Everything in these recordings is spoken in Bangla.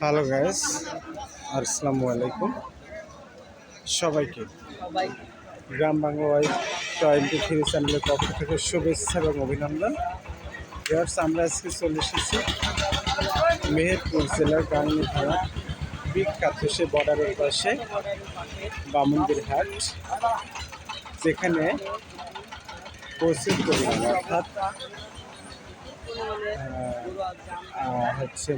হ্যালো গাইস আসসালামু আলাইকুম সবাইকে Gram Bangla wife twenty three চ্যানেলের পক্ষ থেকে শুভেচ্ছা এবং অভিনন্দন। ভিউয়ার্স আমরা আজকে চলে এসেছি মেহেরপুর জেলার গাংনি থানা বিখ্যাত সে বর্ডারের পাশে বামন্দির হাট, যেখানে প্রচুর পরিমাণ, অর্থাৎ হচ্ছে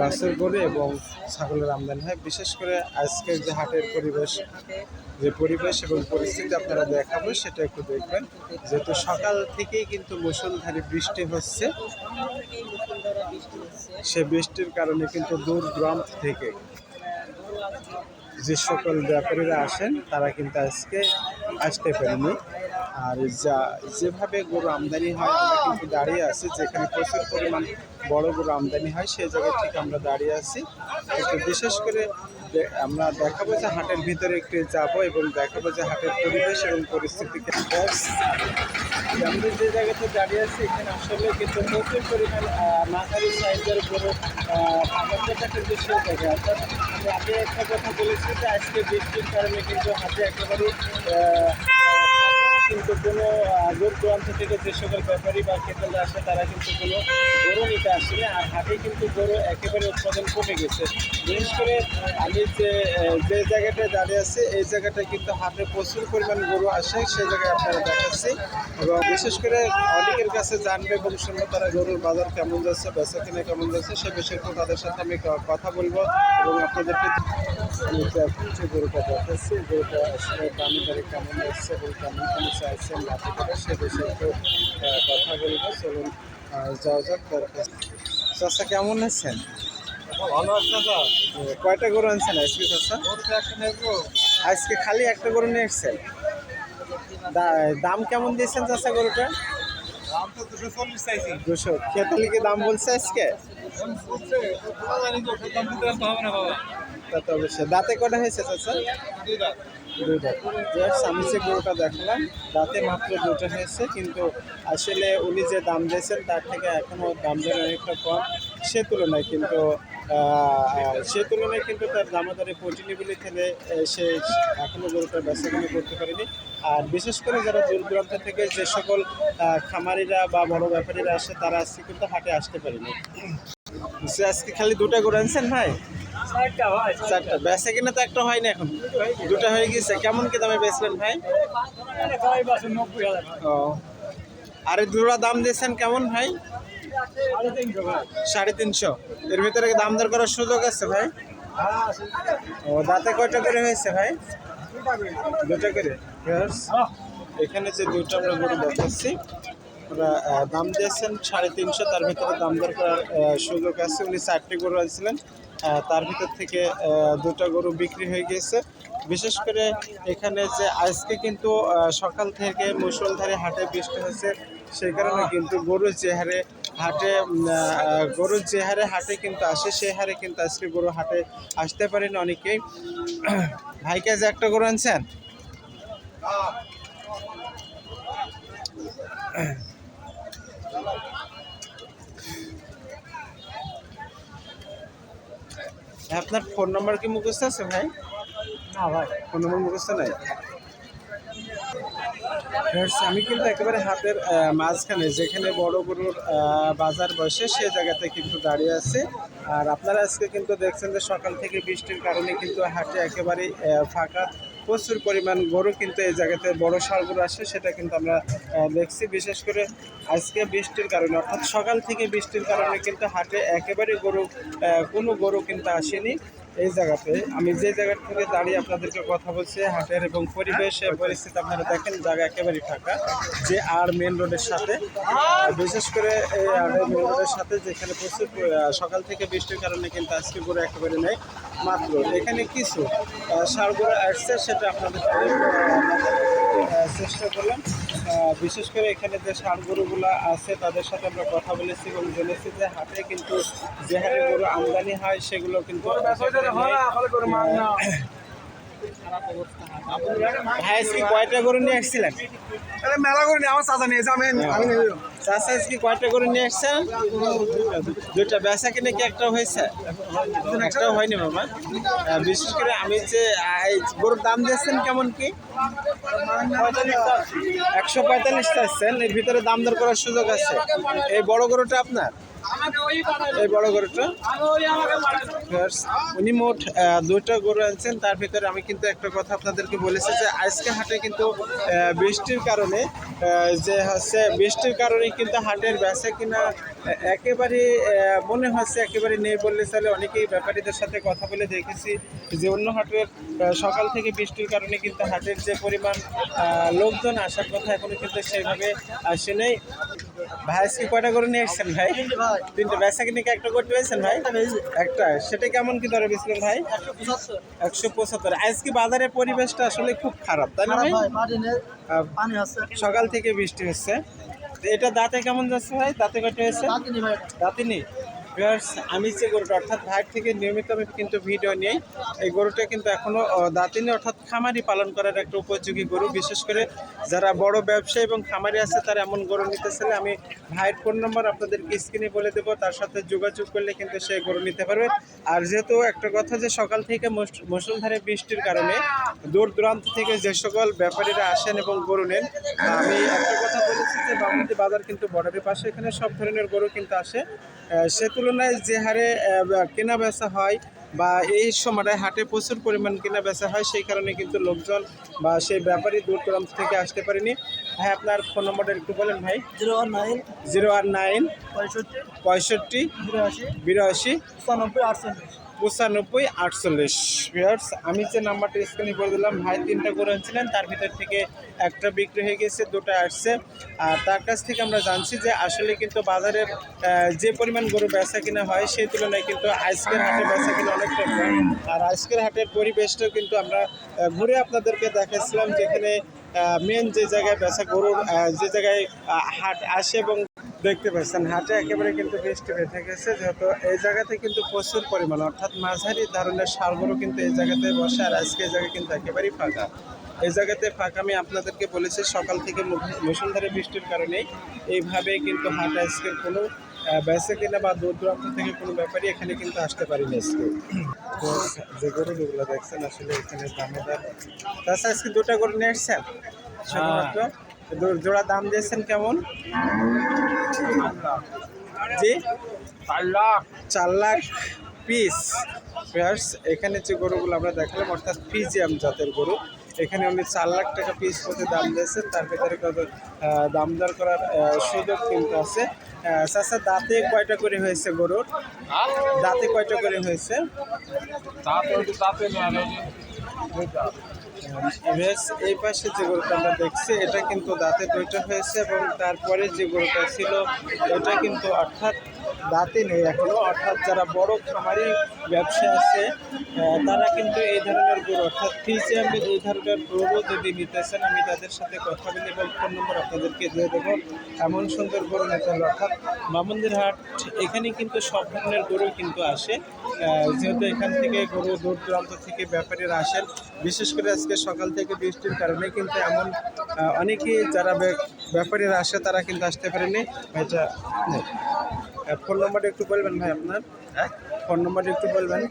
গাছের গরু এবং ছাগলের আমদানি হয়। বিশেষ করে আজকের যে হাটের পরিবেশ, যে পরিবেশ এবং পরিস্থিতি আপনারা দেখাবো, সেটা একটু দেখবেন। যেহেতু সকাল থেকেই কিন্তু মুসলধারে বৃষ্টি হচ্ছে, সে বৃষ্টির কারণে কিন্তু দূর দূরান্ত থেকে যে সকল ব্যাপারীরা আসেন, তারা কিন্তু আজকে আসতে পারেনি। আর যা যেভাবে গরু আমদানি হয় আমরা কিন্তু দাঁড়িয়ে আছি। যেখানে প্রচুর পরিমাণ বড় গরু আমদানি হয় সেই জায়গায় ঠিক আমরা দাঁড়িয়ে আছি। কিন্তু বিশেষ করে আমরা দেখাবো যে হাটের ভিতরে একটু যাব এবং দেখাবো যে হাটের পরিবেশ এবং পরিস্থিতি আমরা যে জায়গাতে দাঁড়িয়ে আছি এখানে আসলে কিন্তু প্রচুর পরিমাণ মাঝারি সাইজের গরু থাকার যে সেই জায়গা অর্থাৎ আমি আগে একটা কথা বলেছি যে আজকে বৃষ্টির কারণে কিন্তু হাতে একেবারে আহ, কিন্তু কোনো দূর দূরান্ত থেকে যে সকল ব্যাপারী বা ক্রেতারা আসে, তারা কিন্তু কোনো গরু নিতে আসে না আর হাটে কিন্তু গরু একেবারে উৎপাদন কমে গেছে। বিশেষ করে আমি যে যে জায়গাটায় দাঁড়িয়ে আছি, এই জায়গাটায় কিন্তু হাটে প্রচুর পরিমাণ গরু আসে সেই জায়গায় আপনারা দেখাচ্ছি। এবং বিশেষ করে অনেকের কাছে জানবে এবং শুনব তারা গরুর বাজার কেমন যাচ্ছে, বেচা কিনে কেমন যাচ্ছে, সে বিষয়ে তাদের সাথে আমি কথা বলব এবং আপনাদেরকে গরুটা দেখাচ্ছি, গরুটা আসলে দামি দরে কেমন যাচ্ছে এবং কেমন কেমন চাইছেন করে সে বিষয়ে একটু কথা বলব। চলুন আহ, যাওয়া যাক তার চাষা কেমন আছেন? ভালো আছে কয়টা গরু আনছেন আজকে চাষা আজকে খালি একটা গরু নিয়ে এসছেন। দাম কেমন দিয়েছেন চাষা গরুটা? দুশো খেতালি কি দাম বলছে আজকে? তো তা অবশ্যই। দাঁতে কটা হয়েছে চাচা? দুই গরুটা দেখলাম দাঁতে মাত্র দুটো হয়েছে, কিন্তু আসলে উনি যে দাম দিয়েছেন, তার থেকে এখনও দাম দেন অনেকটা কম। সে তুলনায় কিন্তু সে তুলনায় কিন্তু তার দামাদারে পজিটিভলি খেলে সে এখনও গরুটা বেচাকেনা করতে পারেনি। আর বিশেষ করে যারা দূর দূরান্ত থেকে যে সকল খামারিরা বা বড় ব্যাপারীরা আসে, তারা আজকে কিন্তু হাটে আসতে পারেনি। সে আজকে খালি দুটা গরু আনছেন ভাই? চারটা বেচা কিনা তো একটা হয়নি এখন। দুটো হয়ে গেছে কেমন কি দামে বেচলেন ভাই? ও। আরে দুটো দাম দিয়েছেন কেমন ভাই? সাড়ে তিনশো। এর ভিতরে দাম দর করার সুযোগ আছে ভাই? হ্যাঁ ও, দাঁতে কয়টা করে হয়েছে ভাই? দুটো করে. এখানে যে দুটো আমরা গরু দেখাচ্ছি, ওরা দাম দিয়েছেন সাড়ে তিনশো। তার ভিতরে দাম দর করার সুযোগ আছে। উনি চারটি গরু আনছিলেন। তার ভিতর থেকে দুটো গরু বিক্রি হয়ে গিয়েছে। বিশেষ করে এখানে যে আজকে কিন্তু সকাল থেকে মুসলধারে হাটে বৃষ্টি হয়েছে। সেই কারণে কিন্তু গরুর যে হারে হাটে গরুর যে হারে হাটে কিন্তু আসে, সেই হারে কিন্তু আজকে গরু হাটে আসতে পারেন অনেকেই। ভাইকে যে একটা গরু আনছেন? আপনার ফোন নাম্বার কি মুখস্থ আছে ভাই? না ভাই। ফোন নম্বর মুখস্থ নাই? আমি কিন্তু একেবারে হাতের মাঝখানে যেখানে বড় গরুর বাজার বসে সে জায়গাতে কিন্তু দাঁড়িয়ে আছে। আর আপনারা আজকে কিন্তু দেখছেন যে সকাল থেকে বৃষ্টির কারণে কিন্তু হাটে একেবারে ফাঁকা। প্রচুর পরিমাণ গরু কিন্তু এই জায়গাতে বড় সারগুলো আসে, সেটা কিন্তু আমরা দেখছি। বিশেষ করে আজকে বৃষ্টির কারণে, অর্থাৎ সকাল থেকে বৃষ্টির কারণে কিন্তু হাটে একেবারে গরু কোনো গরু কিন্তু আসেনি। এই জায়গাতে। আমি যে জায়গা থেকে দাঁড়িয়ে আপনাদেরকে কথা বলছি, হাটের এবং পরিবেশের পরিস্থিতি আপনারা দেখেন, জায়গা একেবারেই ফাঁকা। যে আর মেন রোডের সাথে বিশেষ করে এই আর মেন রোডের সাথে যেখানে প্রচুর সকাল থেকে বৃষ্টির কারণে কিন্তু আজকে গরু একেবারে নেই। মাত্র এখানে কিছু সার গরু আসছে, সেটা আপনাদের চেষ্টা করলাম। বিশেষ করে এখানে যে ষাঁড় গরুগুলো আছে তাদের সাথে আমরা কথা বলেছি এবং জেনেছি যে হাটে কিন্তু যে হারে গরু আমদানি হয় সেগুলো কিন্তু ভাই কয়টা গরু নিয়ে আসছিলেন মেলা গরু নিয়ে আমার চাচা নিয়েছে আমি আমি নিয়ে। চাষা আজকে কয়টা গরু নিয়ে আসছেন দুইটা বেচা কিনে কি একটা হয়েছে? একটাও হয়নি মামা বিশেষ করে আমি যে গরুর দাম দিয়েছেন কেমন কি? একশো পঁয়তাল্লিশ চাচ্ছেন, এর ভিতরে দাম দর করার সুযোগ আছে। এই বড় গরুটা আপনার? এই বড় গরুটা? উনি মোট দুইটা গরু আনছেন, তার ভিতরে আমি কিন্তু একটা কথা আপনাদেরকে বলেছি যে, আজকে হাটে কিন্তু বৃষ্টির কারণে যে হচ্ছে বৃষ্টির কারণে কিন্তু হাটের বেচা কিনা একেবারে মনে হচ্ছে একেবারে নেই বললে চলে। অনেকেই ব্যাপারীদের সাথে কথা বলে দেখেছি যে অন্য হাটের সকাল থেকে বৃষ্টির কারণে কিন্তু হাটের যে পরিমাণ লোকজন আসার কথা এখনও কিন্তু সেইভাবে আসে নেই। ভাই আজকে কয়টা করে নিয়ে এসছেন ভাই? তিনটে। বেচা কিনে কি একটা করতে পেরেছেন ভাই? একটা সেটা কেমন কি দরে বেচলেন ভাই? একশো পঁচাত্তর। আজকে বাজারের পরিবেশটা আসলে খুব খারাপ তাই না ভাই? সকাল থেকে বৃষ্টি হচ্ছে। এটা দাঁতে কেমন যাচ্ছে ভাই? দাঁতে কয়টা হয়েছে? দাঁতিনি Viewers, আমি যে গরুটা অর্থাৎ ভাইয়ের থেকে নিয়মিত আমি কিন্তু ভিডিও নিই। এই গরুটা কিন্তু এখনও দাঁতিনি অর্থাৎ খামারি পালন করার একটা উপযোগী গরু। বিশেষ করে যারা বড় ব্যবসায়ী এবং খামারি আছে তারা এমন গরু নিতে চাইলে আমি ভাইয়ের ফোন নম্বর আপনাদেরকে স্ক্রিনে বলে দেবো। তার সাথে যোগাযোগ করলে কিন্তু সে গরু নিতে পারবে। আর যেহেতু একটা কথা যে সকাল থেকে মুস- মুষলধারে বৃষ্টির কারণে দূর দূরান্ত থেকে যে সকল ব্যাপারীরা আসেন এবং গরু নেন আমি একটা কথা বলেছি যে বামুন্দি বাজার কিন্তু বর্ডারের পাশে এখানে সব ধরনের গরু কিন্তু আসে। আহ, সে তুলনায় যে হারে কেনা বেচা হয় বা এই সময়টায় হাটে প্রচুর পরিমাণ কেনা বেচা হয় সেই কারণে কিন্তু লোকজন বা সেই ব্যাপারী দূর দূরান্ত থেকে আসতে পারেনি। হ্যাঁ আপনার ফোন নম্বরটা একটু বলেন ভাই। Zero one nine zero one nine পঁয়ষট্টি পঁয়ষট্টি বিরাশি বিরাশি আটচল্লিশ। পঁচানব্বই, আটচল্লিশ। ভিউয়ার্স, আমি যে নাম্বারটা স্ক্রিনে করে দিলাম, ভাই তিনটা করে আনছিলেন, তার ভিতর থেকে একটা বিক্রি হয়ে গেছে, দুটো আসছে। আর তার কাছ থেকে আমরা জানছি যে আসলে কিন্তু বাজারের যে পরিমাণ গরু বেচা কিনা হয়, সেই তুলনায় কিন্তু আজকের হাটে বেচা কিনা অনেকটা কম। আর আজকের হাটের পরিবেশটাও কিন্তু আমরা ঘুরে আপনাদেরকে দেখাচ্ছিলাম যেখানে মেন যে জায়গায় বেচা গরুর যে জায়গায় হাট আসে এবং দেখতে পাচ্ছেন, হাটে একেবারে কিন্তু বৃষ্টি বেঁধে গেছে, যেহেতু এই জায়গাতে কিন্তু প্রচুর পরিমাণ, অর্থাৎ মাঝারি ধরনের সারগুলো কিন্তু এই জায়গাতে বসে, আর আজকে এই জায়গা কিন্তু একেবারেই ফাঁকা। এই জায়গাতে ফাঁকা আমি আপনাদেরকে বলেছি, সকাল থেকে মু- মুষলধারে বৃষ্টির কারণে এইভাবে কিন্তু হাট আজকের কোনো বেচে কিনা বা দূর দূরান্ত থেকে কোনো ব্যাপারই এখানে কিন্তু আসতে পারিনি আজকে। তো যে গরুগুলো দেখছেন, আসলে এখানে দামেদার তাছাড়া আজকে দুটা গরু নিয়ে এসছেন, শুধুমাত্র? জোড়া দাম দিয়েছেন কেমন? জি? চার লাখ চার লাখ পিস পেয়ার্স এখানে যে গরুগুলো আমরা দেখালাম, অর্থাৎ ফিজিয়াম জাতের গরু, এখানে উনি চার লাখ টাকা পিস প্রতি দাম দিয়েছেন। তার ভিতরে কত দাম দর করার সুযোগ কিন্তু আছে। চাষা দাঁতে কয়টা করে হয়েছে গরুর? দাঁতে কয়টা করে হয়েছে? বেশ এই পাশে যে গরুটা আমরা দেখছি, এটা কিন্তু দাঁতে দুইটা হয়েছে এবং তারপরে যে গরুটা ছিল, ওটা কিন্তু অর্থাৎ দাঁতে নেই এখনও। অর্থাৎ যারা বড় খামারি ব্যবসা আছে তারা কিন্তু এই ধরনের গরু, অর্থাৎ ফিজিয়ামের এই ধরনের গরু যদি নিতেছেন আমি তাদের সাথে কথা বলে এবং ফোন নম্বর আপনাদেরকে দিয়ে দেবো। এমন সুন্দর গরু নিতে হলে, অর্থাৎ মামন্দির হাট এখানে কিন্তু সব ধরনের গরু কিন্তু আসে। যেহেতু এখান থেকে গরু দূর দূরান্ত থেকে ব্যাপারীরা আসেন, বিশেষ করে আজকে সকাল থেকে বৃষ্টির কারণে কিন্তু এমন অনেকেই যারা ব্য- ব্যাপারীরা আসে, তারা কিন্তু আসতে পারেনি এটা ফোন নম্বরটা একটু বলবেন ভাই আপনার? হ্যাঁ? ফোন নম্বরটা একটু বলবেন।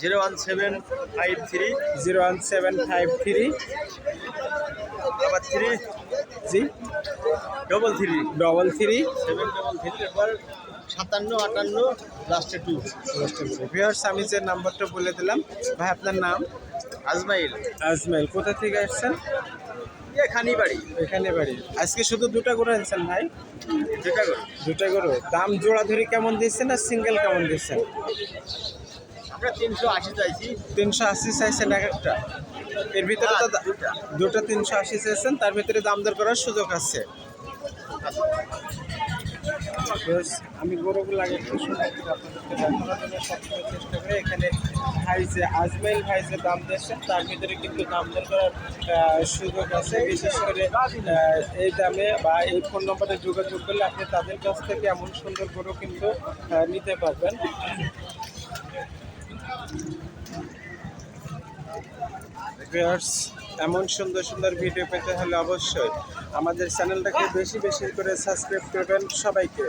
Zero one seven five three. Zero one seven five three. আবার থ্রি। জি। Double three double three seven double three এরপর সাতান্ন আটান্ন লাস্টে টু ভিউয়ার্স আমি যে নাম্বারটা বলে দিলাম ভাই আপনার নাম? আজমাইল। আজমাইল। কোথা থেকে আসছেন? এখানেই বাড়ি? এখানে বাড়ি। আজকে শুধু দুটা আনছেন ভাই? দুটা গরু? দাম জোড়া ধরে কেমন দিচ্ছেন আর সিঙ্গেল কেমন দিচ্ছেন? আমরা তিনশো আশি চাইছি। তিনশো আশি চাইছেন এক একটা। এর ভিতরে তো দুটো তিনশো আশি চাইছেন তার ভিতরে দাম দর করার সুযোগ আছে। আমি গরুগুলো আগে চেষ্টা এখানে ভাই যে আজমাইল ভাই যে দাম দিয়েছেন, তার ভিতরে কিন্তু দাম দর করার সুযোগ আছে। বিশেষ করে এই দামে বা এই ফোন নম্বরে যোগাযোগ করলে আপনি তাদের কাছ থেকে এমন সুন্দর গরু কিন্তু নিতে পারবেন। ভিউয়ার্স এমন সুন্দর সুন্দর ভিডিও পেতে হলে অবশ্যই আমাদের চ্যানেলটাকে বেশি বেশি করে সাবস্ক্রাইব করবেন সবাইকে।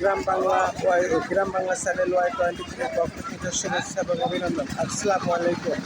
Gram Bangla Y, Gram Bangla channel Y twenty three পক্ষ থেকে শুভেচ্ছা এবং অভিনন্দন। আসসালামু আলাইকুম।